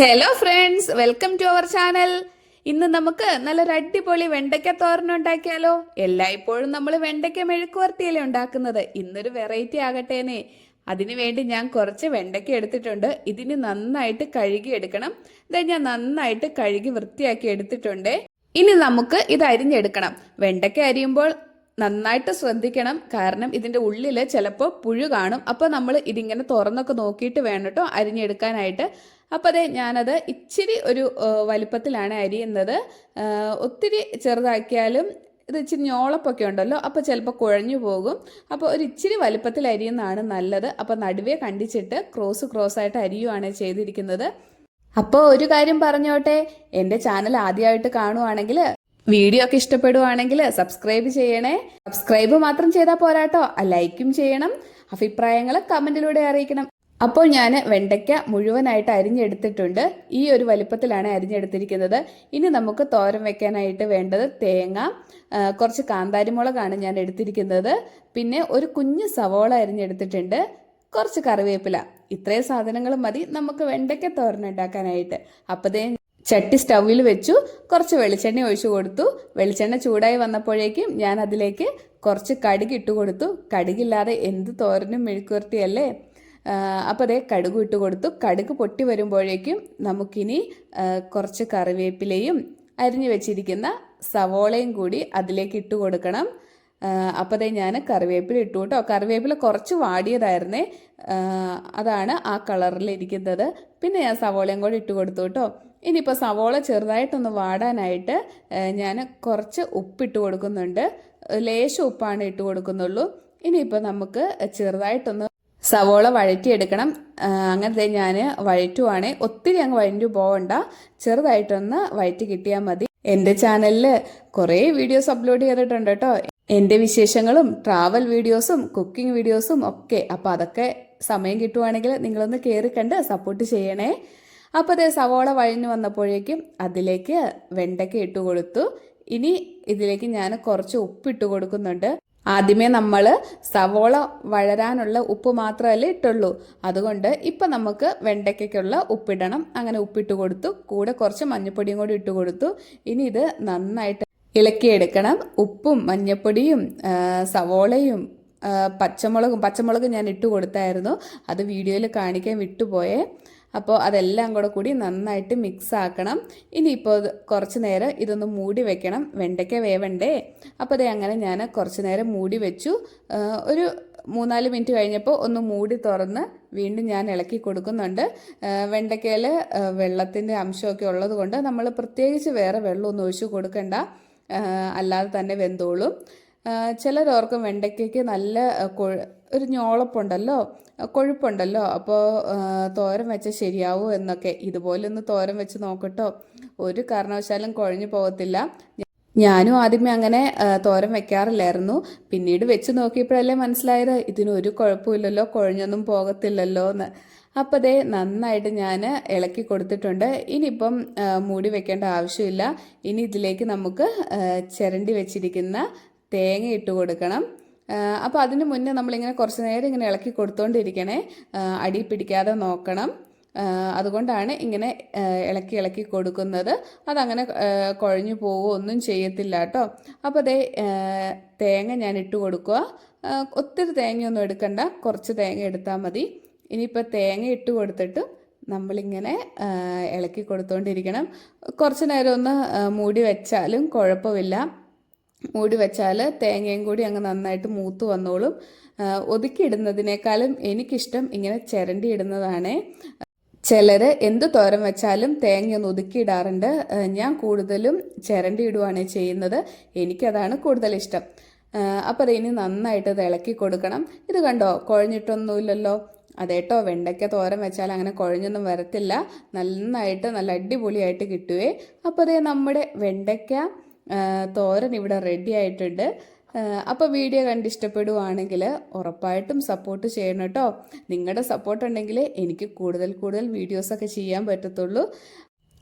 Hello friends welcome to our channel ഇന്ന് നമുക്ക് നല്ലൊരു അടിപൊളി വെണ്ടയ്ക്ക തോരൻ ഉണ്ടാക്കിയാലോ? എല്ലായ്പ്പോഴും നമ്മൾ വെണ്ടയ്ക്ക മെഴുക്കുവർത്തിയല്ലേ ഉണ്ടാക്കുന്നത്? ഇന്നൊരു വെറൈറ്റി ആകട്ടേനെ അതിനു വേണ്ടി ഞാൻ കുറച്ച് വെണ്ടയ്ക്ക എടുത്തിട്ടുണ്ട്. ഇതിന് നന്നായിട്ട് കഴുകി എടുക്കണം. ഇത് ഞാൻ നന്നായിട്ട് കഴുകി വൃത്തിയാക്കി എടുത്തിട്ടുണ്ട്. ഇനി നമുക്ക് ഇത് അരിഞ്ഞെടുക്കണം. വെണ്ടയ്ക്ക അരിയുമ്പോൾ നന്നായിട്ട് ശ്രദ്ധിക്കണം. കാരണം ഇതിന്റെ ഉള്ളിൽ ചിലപ്പോൾ പുഴു കാണും. അപ്പോൾ നമ്മൾ ഇതിങ്ങനെ തുറന്നൊക്കെ നോക്കിയിട്ട് വേണം കേട്ടോ അരിഞ്ഞെടുക്കാനായിട്ട്. അപ്പോൾ അതെ ഞാനത് ഇച്ചിരി ഒരു വലിപ്പത്തിലാണ് അരിയുന്നത് ഒത്തിരി ചെറുതാക്കിയാലും ഇത് ഇച്ചിരി ഞോളപ്പൊക്കെ ഉണ്ടല്ലോ അപ്പോൾ ചിലപ്പോൾ കുഴഞ്ഞു പോകും. അപ്പോൾ ഒരു ഇച്ചിരി വലുപ്പത്തിൽ അരിയുന്നതാണ് നല്ലത്. അപ്പോൾ നടുവേ കണ്ടിച്ചിട്ട് ക്രോസ് ക്രോസ് ആയിട്ട് അരിയുവാണ് ചെയ്തിരിക്കുന്നത്. അപ്പോൾ ഒരു കാര്യം പറഞ്ഞോട്ടെ എന്റെ ചാനൽ ആദ്യമായിട്ട് കാണുവാണെങ്കിൽ വീഡിയോ ഒക്കെ ഇഷ്ടപ്പെടുവാണെങ്കിൽ സബ്സ്ക്രൈബ് ചെയ്യണേ. സബ്സ്ക്രൈബ് മാത്രം ചെയ്താൽ പോരാട്ടോ. ലൈക്കും ചെയ്യണം. അഭിപ്രായങ്ങൾ കമന്റിലൂടെ അറിയിക്കണം. അപ്പോൾ ഞാൻ വെണ്ടയ്ക്ക മുഴുവനായിട്ട് അരിഞ്ഞെടുത്തിട്ടുണ്ട്. ഈ ഒരു വലിപ്പത്തിലാണ് അരിഞ്ഞെടുത്തിരിക്കുന്നത്. ഇനി നമുക്ക് തോരൻ വെക്കാനായിട്ട് വേണ്ടത് തേങ്ങ കുറച്ച് കാന്താരിമുളകാണ് ഞാൻ എടുത്തിരിക്കുന്നത്. പിന്നെ ഒരു കുഞ്ഞ് സവോള അരിഞ്ഞെടുത്തിട്ടുണ്ട്. കുറച്ച് കറിവേപ്പില. ഇത്രയും സാധനങ്ങൾ മതി നമുക്ക് വെണ്ടയ്ക്ക തോരൻ ഉണ്ടാക്കാനായിട്ട്. അപ്പതേ ചട്ടി സ്റ്റൗവിൽ വെച്ചു. കുറച്ച് വെളിച്ചെണ്ണ ഒഴിച്ചു കൊടുത്തു. വെളിച്ചെണ്ണ ചൂടായി വന്നപ്പോഴേക്കും ഞാൻ അതിലേക്ക് കുറച്ച് കടുക് ഇട്ട് കൊടുത്തു. കടുകില്ലാതെ എന്ത് തോരനും മെഴുക്കുവരട്ടിയല്ലേ? അപ്പോൾ അതേ കടുക് ഇട്ട് കൊടുത്തു. കടുക് പൊട്ടി വരുമ്പോഴേക്കും നമുക്കിനി കുറച്ച് കറിവേപ്പിലയും അരിഞ്ഞു വെച്ചിരിക്കുന്ന സവോളയും കൂടി അതിലേക്ക് ഇട്ട് കൊടുക്കണം. അപ്പോൾ അതേ ഞാൻ കറിവേപ്പില ഇട്ടു കേട്ടോ. കറിവേപ്പില കുറച്ച് വാടിയതായിരുന്നേ. അതാണ് ആ കളറിലിരിക്കുന്നത്. പിന്നെ ഞാൻ സവോളയും കൂടി ഇട്ട് കൊടുത്തു കേട്ടോ. ഇനിയിപ്പോൾ സവോള ചെറുതായിട്ടൊന്ന് വാടാനായിട്ട് ഞാൻ കുറച്ച് ഉപ്പിട്ട് കൊടുക്കുന്നുണ്ട്. ലേശം ഉപ്പാണ് ഇട്ട് കൊടുക്കുന്നുള്ളൂ. ഇനിയിപ്പോൾ നമുക്ക് ചെറുതായിട്ടൊന്ന് സവോള വഴറ്റിയെടുക്കണം. അങ്ങനത്തെ ഞാൻ വഴറ്റുവാണേ. ഒത്തിരി അങ്ങ് വഴിഞ്ഞു പോവണ്ട. ചെറുതായിട്ടൊന്ന് വഴറ്റി കിട്ടിയാൽ മതി. എന്റെ ചാനലിൽ കുറേ വീഡിയോസ് അപ്ലോഡ് ചെയ്തിട്ടുണ്ട് കേട്ടോ. എന്റെ വിശേഷങ്ങളും ട്രാവൽ വീഡിയോസും കുക്കിംഗ് വീഡിയോസും ഒക്കെ. അപ്പോൾ അതൊക്കെ സമയം കിട്ടുവാണെങ്കിൽ നിങ്ങളൊന്ന് കയറി കണ്ട് സപ്പോർട്ട് ചെയ്യണേ. അപ്പോൾ അതേ സവോള വഴഞ്ഞു വന്നപ്പോഴേക്കും അതിലേക്ക് വെണ്ടയ്ക്ക ഇട്ട് കൊടുത്തു. ഇനി ഇതിലേക്ക് ഞാൻ കുറച്ച് ഉപ്പിട്ട് കൊടുക്കുന്നുണ്ട്. ആദ്യമേ നമ്മൾ സവോള വഴരാനുള്ള ഉപ്പ് മാത്രമല്ലേ ഇട്ടുള്ളൂ. അതുകൊണ്ട് ഇപ്പം നമുക്ക് വെണ്ടയ്ക്കുള്ള ഉപ്പിടണം. അങ്ങനെ ഉപ്പിട്ട് കൊടുത്തു. കൂടെ കുറച്ച് മഞ്ഞൾപ്പൊടിയും കൂടി ഇട്ട് കൊടുത്തു. ഇനി ഇത് നന്നായിട്ട് ഇളക്കിയെടുക്കണം ഉപ്പും മഞ്ഞൾപ്പൊടിയും സവോളയും പച്ചമുളകും പച്ചമുളകും ഞാൻ ഇട്ട് കൊടുത്തായിരുന്നു. അത് വീഡിയോയിൽ കാണിക്കാൻ വിട്ടുപോയേ. അപ്പോൾ അതെല്ലാം കൂടെ കൂടി നന്നായിട്ട് മിക്സ് ആക്കണം. ഇനിയിപ്പോൾ കുറച്ച് നേരം ഇതൊന്ന് മൂടി വെക്കണം. വെണ്ടയ്ക്ക വേവണ്ടേ? അപ്പോൾ അതേ അങ്ങനെ ഞാൻ കുറച്ച് നേരം മൂടി വെച്ചു. ഒരു മൂന്നാൽ മിനിറ്റ് കഴിഞ്ഞപ്പോൾ ഒന്ന് മൂടി തുറന്ന് വീണ്ടും ഞാൻ ഇളക്കി കൊടുക്കുന്നുണ്ട്. വെണ്ടയ്ക്കയിൽ വെള്ളത്തിന്റെ അംശമൊക്കെ ഉള്ളത് കൊണ്ട് നമ്മൾ പ്രത്യേകിച്ച് വേറെ വെള്ളമൊന്നും ഒഴിച്ചു കൊടുക്കണ്ട. അല്ലാതെ തന്നെ വെന്തോളും. ചിലരോർക്കും വെണ്ടയ്ക്കയ്ക്ക് നല്ല ഒരു ഞോളപ്പുണ്ടല്ലോ കൊഴുപ്പുണ്ടല്ലോ അപ്പോൾ തോരം വെച്ചാൽ ശരിയാവൂ എന്നൊക്കെ. ഇതുപോലെ ഒന്ന് തോരം വെച്ച് നോക്കട്ടോ. ഒരു കാരണവശാലും കുഴഞ്ഞു പോകത്തില്ല. ഞാനും ആദ്യമേ അങ്ങനെ തോരം വെക്കാറില്ലായിരുന്നു. പിന്നീട് വെച്ച് നോക്കിയപ്പോഴല്ലേ മനസ്സിലായത് ഇതിനൊരു കുഴപ്പമില്ലല്ലോ കുഴഞ്ഞൊന്നും പോകത്തില്ലല്ലോ എന്ന്. അപ്പോൾ അതേ നന്നായിട്ട് ഞാൻ ഇളക്കി കൊടുത്തിട്ടുണ്ട്. ഇനിയിപ്പം മൂടി വെക്കേണ്ട ആവശ്യമില്ല. ഇനി ഇതിലേക്ക് നമുക്ക് ചിരണ്ടി വെച്ചിരിക്കുന്ന തേങ്ങ ഇട്ട് കൊടുക്കണം. അപ്പോൾ അതിന് മുന്നേ നമ്മളിങ്ങനെ കുറച്ച് നേരം ഇങ്ങനെ ഇളക്കി കൊടുത്തോണ്ടിരിക്കണേ. അടി പിടിക്കാതെ നോക്കണം. അതുകൊണ്ടാണ് ഇങ്ങനെ ഇളക്കി ഇളക്കി കൊടുക്കുന്നത്. അതങ്ങനെ കുഴഞ്ഞു പോവുകയോ ഒന്നും ചെയ്യത്തില്ല കേട്ടോ. അപ്പോൾ അതേ തേങ്ങ ഞാൻ ഇട്ട് കൊടുക്കുക ഒത്തിരി തേങ്ങയൊന്നും എടുക്കണ്ട. കുറച്ച് തേങ്ങ എടുത്താൽ മതി. ഇനിയിപ്പോൾ തേങ്ങ ഇട്ട് കൊടുത്തിട്ട് നമ്മളിങ്ങനെ ഇളക്കി കൊടുത്തുകൊണ്ടിരിക്കണം കുറച്ച് നേരം ഒന്ന് മൂടി വെച്ചാലും കുഴപ്പമില്ല. മൂടി വെച്ചാൽ തേങ്ങയും കൂടി അങ്ങ് നന്നായിട്ട് മൂത്ത് വന്നോളും. ഒതുക്കിയിടുന്നതിനേക്കാളും എനിക്കിഷ്ടം ഇങ്ങനെ ചിരണ്ടി ഇടുന്നതാണേ ചിലർ എന്ത് തോരം വെച്ചാലും തേങ്ങ ഒന്ന് ഒതുക്കിയിടാറുണ്ട് ഞാൻ കൂടുതലും ചിരണ്ടി ഇടുവാണ് ചെയ്യുന്നത്. എനിക്കതാണ് കൂടുതൽ ഇഷ്ടം അപ്പോൾ അത് ഇനി നന്നായിട്ട് തിളക്കി കൊടുക്കണം. ഇത് കണ്ടോ? കുഴഞ്ഞിട്ടൊന്നുമില്ലല്ലോ. അതേട്ടോ വെണ്ടയ്ക്ക തോരം വെച്ചാൽ അങ്ങനെ കുഴഞ്ഞൊന്നും വരത്തില്ല. നന്നായിട്ട് നല്ല അടിപൊളിയായിട്ട് കിട്ടുവേ. അപ്പോൾ അതേ നമ്മുടെ വെണ്ടയ്ക്ക തോരൻ ഇവിടെ റെഡി ആയിട്ടുണ്ട്. അപ്പോൾ വീഡിയോ കണ്ട് ഇഷ്ടപ്പെടുവാണെങ്കിൽ ഉറപ്പായിട്ടും സപ്പോർട്ട് ചെയ്യണം കേട്ടോ. നിങ്ങളുടെ സപ്പോർട്ട് ഉണ്ടെങ്കിൽ എനിക്ക് കൂടുതൽ കൂടുതൽ വീഡിയോസൊക്കെ ചെയ്യാൻ പറ്റത്തുള്ളൂ.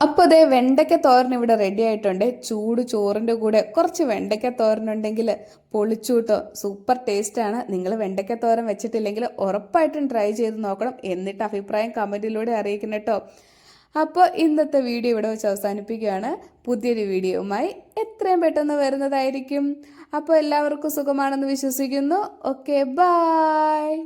അപ്പോൾ അതേ വെണ്ടയ്ക്ക തോരൻ ഇവിടെ റെഡി ആയിട്ടുണ്ട്. ചൂട് ചോറിന്റെ കൂടെ കുറച്ച് വെണ്ടയ്ക്ക തോരനുണ്ടെങ്കിൽ പൊളിച്ചൂട്ടോ സൂപ്പർ ടേസ്റ്റാണ് നിങ്ങൾ വെണ്ടയ്ക്ക തോരൻ വെച്ചിട്ടില്ലെങ്കിൽ ഉറപ്പായിട്ടും ട്രൈ ചെയ്ത് നോക്കണം. എന്നിട്ട് അഭിപ്രായം കമന്റിലൂടെ അറിയിക്കണം കേട്ടോ. അപ്പോൾ ഇന്നത്തെ വീഡിയോ ഇവിടെ വെച്ച് അവസാനിപ്പിക്കുകയാണ്. പുതിയൊരു വീഡിയോയുമായി എത്രയും പെട്ടെന്ന് വരുന്നതായിരിക്കും. അപ്പോൾ എല്ലാവർക്കും സുഖമാണെന്ന് വിശ്വസിക്കുന്നു. Okay bye